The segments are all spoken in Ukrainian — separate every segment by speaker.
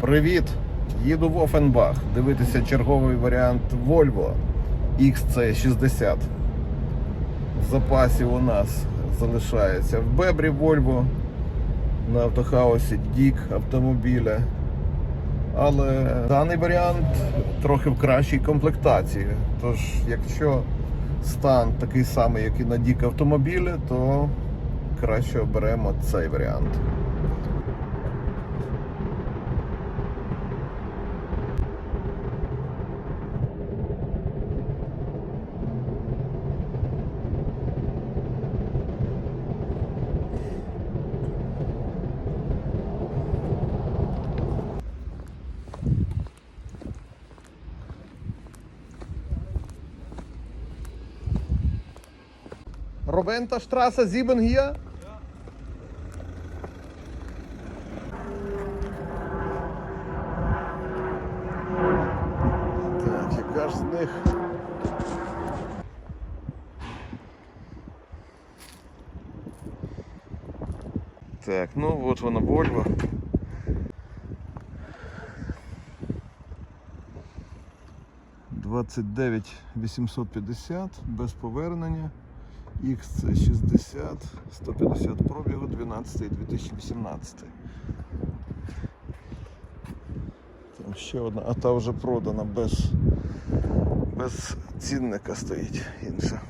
Speaker 1: Привіт! Їду в Офенбах дивитися черговий варіант Volvo XC60. В запасі у нас залишається в Бебрі Volvo на автохаусі Дік автомобіля. Але даний варіант трохи в кращій комплектації. Тож, якщо стан такий самий, як і на Дік автомобілі, то краще оберемо цей варіант. Ровента Штраса Зібен hier? Так, яка ж з них? Так, ну от вона Volvo. Двадцять дев'ять вісімсот п'ятдесят без повернення. XC60, 150 пробігу, 12 2018. Там ще одна, а та вже продана без, без цінника стоїть інша.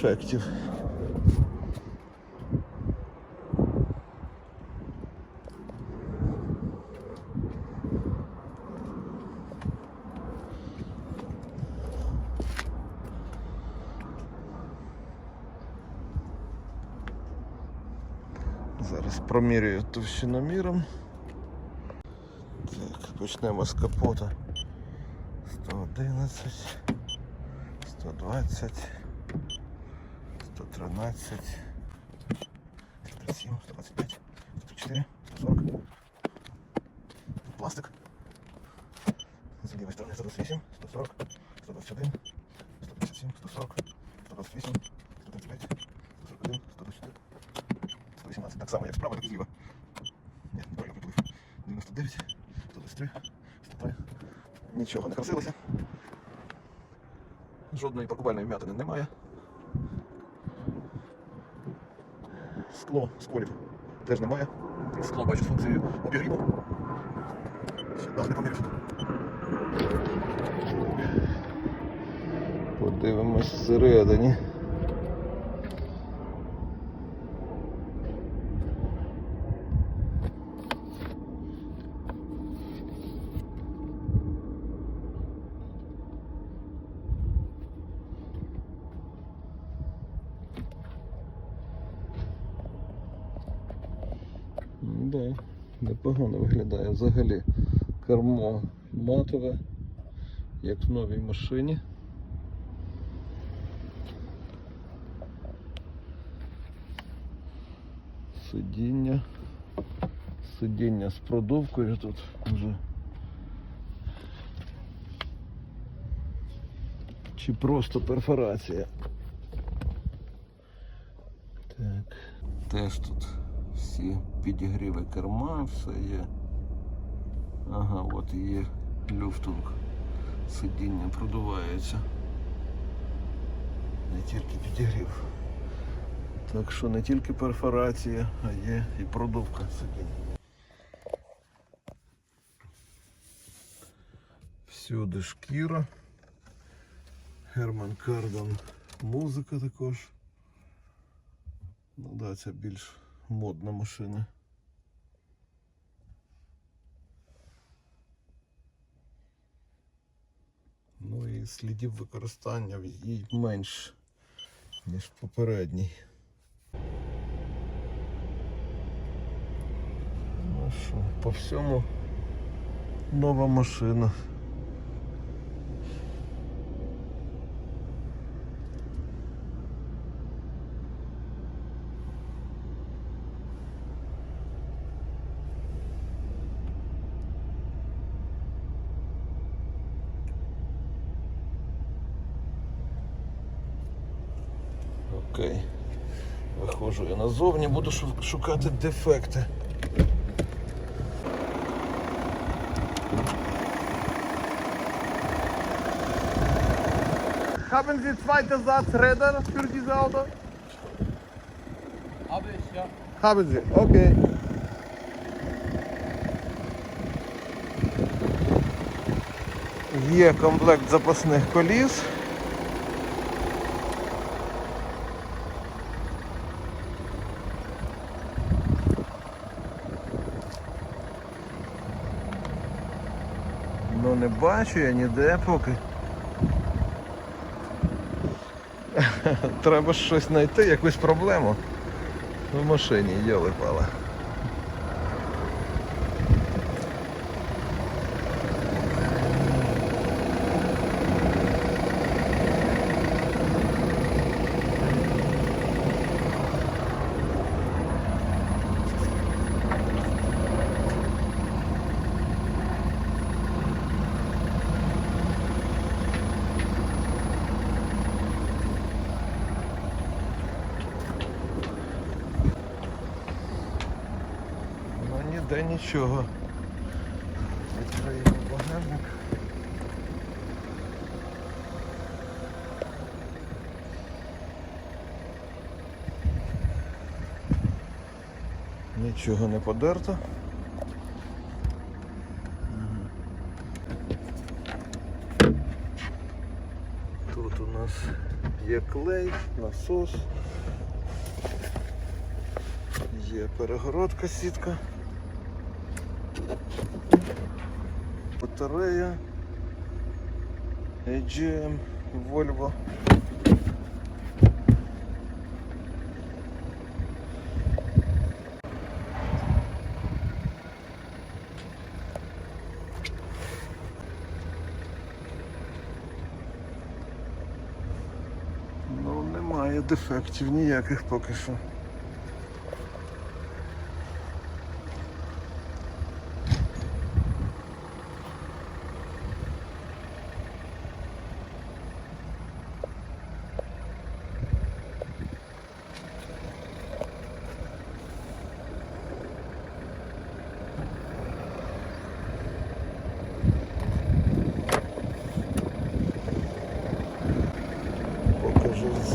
Speaker 1: дефектів. Зараз промірюю товщиноміром. Так, почнемо з капота. 111, 120, 113, 137, 125, 104, 140. Пластик. З лівої сторони 128, 140, 121, 157, 140, 128, 135, 141, 124, 118. Так само, як справа, так і зліва. Ні, неправильно приплив. 99, 123, 103. Нічого не красилося. Жодної паркувальної вмятини немає. Скло сколів теж немає. Скло бачу з функцією обігріву. Ще не помірявся. Подивимось всередині. Ну Да, непогано виглядає взагалі. Кермо матове, як в новій машині. Сидіння. Сидіння з продувкою тут вже. Чи просто перфорація. Так. Теж тут всі підігріви керма, все є. Ага, от є люфтунг. Сидіння продувається. Не тільки підігрів. Так що не тільки перфорація, а є і продувка сидіння. Всюди шкіра. Герман Кардон музика також. Ну да, це більш модна машина. Ну і слідів використання в їй менш, ніж попередній. Ну що, по всьому нова машина. Окей. Виходжу я назовні, буду шукати дефекти. Haben Sie zweite Satzräder für dieses Auto?
Speaker 2: Habe ich, ja.
Speaker 1: Haben Sie, okay. Є комплект запасних коліс. Ну не бачу я ніде поки. Треба щось знайти, якусь проблему в машині, йоли пала. Ніде нічого. Відкриємо багажник. Нічого не подерто. Тут у нас є клей, насос. Є перегородка сітка. Батарея. AGM, Volvo. Ну, немає дефектів ніяких поки що.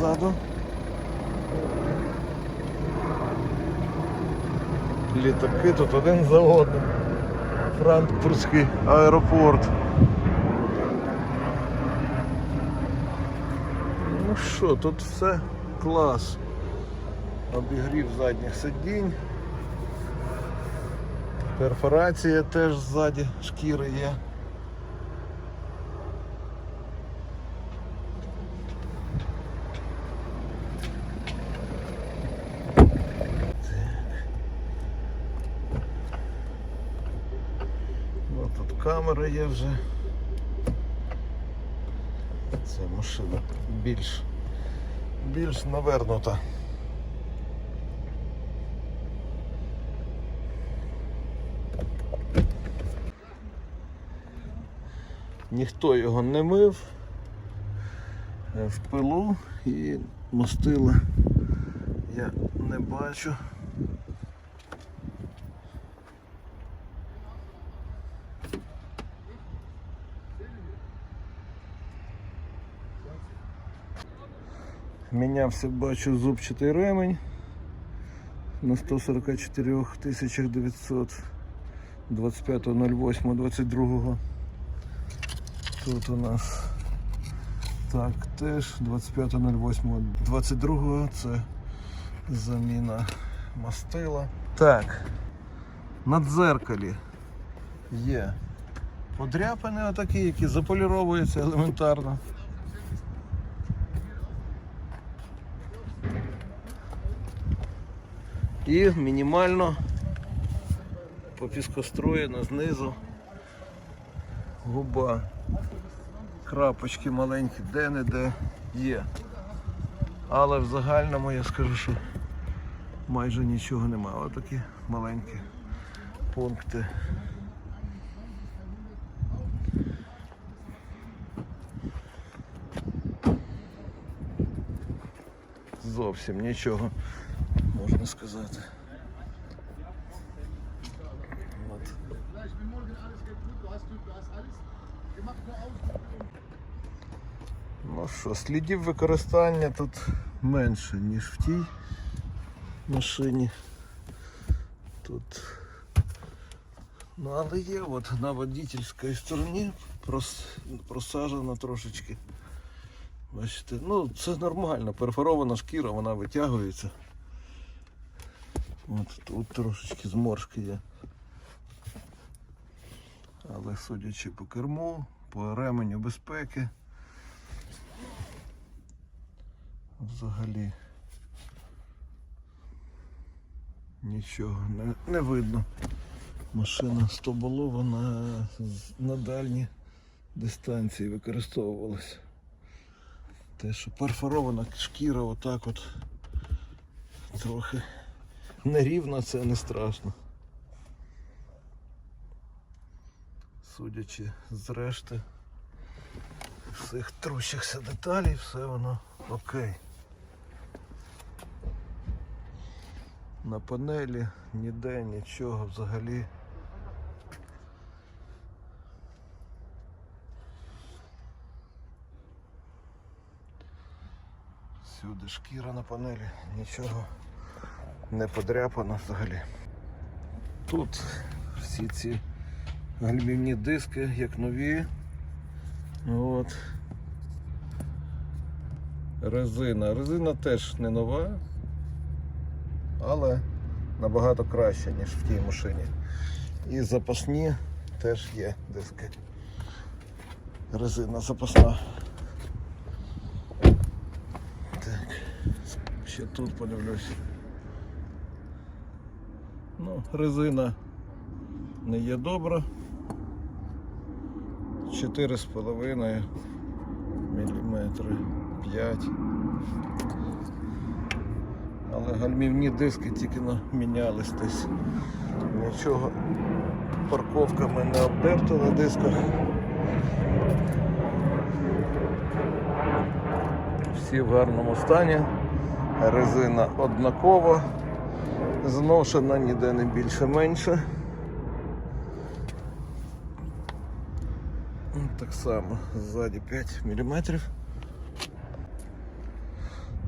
Speaker 1: Покажу ззаду. Літаки тут один за одним. Франкфуртський аеропорт. Ну що, тут все клас. Обігрів задніх сидінь. Перфорація теж ззаді шкіри є. Ну, тут камера є вже. Це машина більш, більш навернута. Ніхто його не мив Е, в пилу і мастила я не бачу. Мінявся, бачу, зубчатий ремень на 144 тисячах 900 25.08.22. Тут у нас так, теж 25.08.22 це заміна мастила. Так, на дзеркалі є подряпини отакі, які заполіровуються елементарно. І мінімально попіскостроєна знизу губа. Крапочки маленькі де-не-де є. Але в загальному я скажу, що майже нічого немає. Ось такі маленькі пункти. зовсім нічого, можна сказати. От. Ну що, слідів використання тут менше, ніж в тій машині. Тут. Ну, але є от на водительській стороні прос, просажена трошечки. Бачите, ну це нормально, перфорована шкіра, вона витягується. От тут трошечки зморшки є. Але судячи по керму, по ременю безпеки. Взагалі нічого не, не видно. Машина стоболова на, на дальні дистанції використовувалась. Те, що перфорована шкіра отак от трохи нерівна, це не страшно. Судячи з решти всіх трущихся деталей, все воно окей. На панелі ніде нічого взагалі. Всюди шкіра на панелі, нічого не подряпано взагалі. Тут всі ці гальмівні диски, як нові. От. Резина. Резина теж не нова, але набагато краще, ніж в тій машині. І запасні теж є диски. Резина запасна. Так, ще тут подивлюсь. Ну, резина не є добра. 4,5 міліметри 5. Але гальмівні диски тільки мінялись десь. Нічого парковками не обдерто на дисках. Всі в гарному стані. Резина однакова. Зношена ніде не більше менше. Так само, ззаді 5 мм.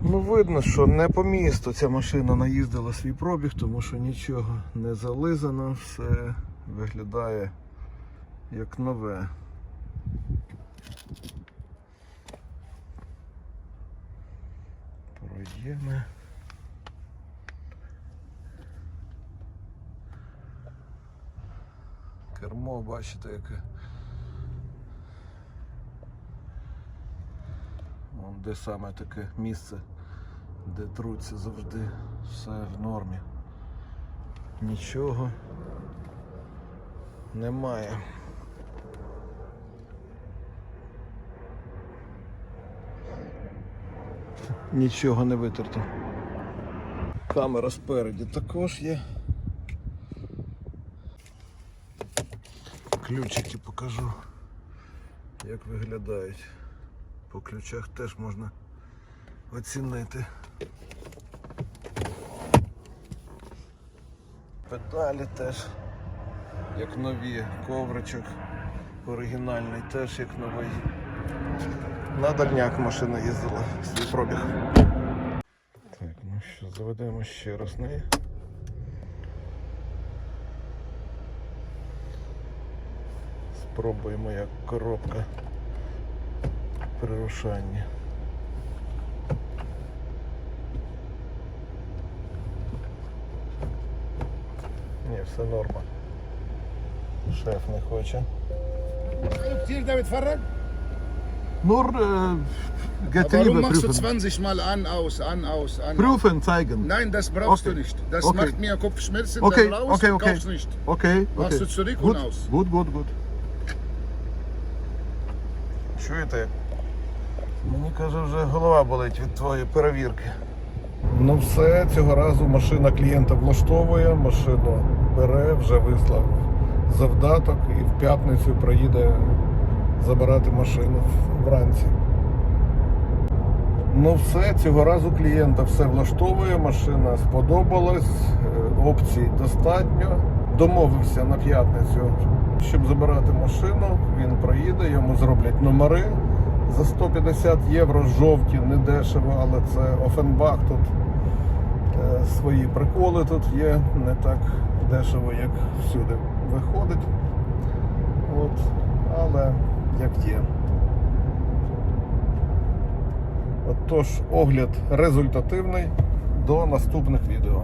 Speaker 1: Ну, видно, що не по місту ця машина наїздила свій пробіг, тому що нічого не зализано, все виглядає як нове. Пройдемо. Кермо, бачите, яке. Вон де саме таке місце, де труться завжди все в нормі. Нічого немає. Нічого не витерто. Камера спереді також є. Ключики покажу, як виглядають. По ключах теж можна оцінити. Педалі теж як нові, ковричок оригінальний теж як новий. На дальняк машина їздила свій пробіг. Так, ну що, заведемо ще раз неї. Спробуємо як коробка при рушанні. Ні, все норма. Шеф не хоче.
Speaker 2: Damit?
Speaker 1: Nur äh,
Speaker 2: Warum
Speaker 1: Getriebe
Speaker 2: machst du
Speaker 1: prüfen.
Speaker 2: 20 Mal an, aus, an, aus, an?
Speaker 1: Prüfen zeigen.
Speaker 2: Nein, das brauchst
Speaker 1: Okay.
Speaker 2: du nicht. Das
Speaker 1: Okay.
Speaker 2: macht mir Kopfschmerzen,
Speaker 1: Okay,
Speaker 2: dann raus,
Speaker 1: okay, okay.
Speaker 2: kaufst nicht.
Speaker 1: Окей,
Speaker 2: Machst
Speaker 1: окей.
Speaker 2: du zurück
Speaker 1: Gut,
Speaker 2: und aus.
Speaker 1: Gut, gut, gut. Чуєте? Мені каже, вже голова болить від твоєї перевірки. Ну все, цього разу машина клієнта влаштовує, машину бере, вже вислав завдаток і в п'ятницю приїде забирати машину вранці. Ну все, цього разу клієнта все влаштовує, машина сподобалась, е, опцій достатньо. Домовився на п'ятницю, щоб забирати машину. Він проїде, йому зроблять номери за 150 євро. Жовті, не дешево, але це Офенбах тут е, свої приколи тут є, не так дешево, як всюди виходить. От, але як є. Отож, огляд результативний. До наступних відео.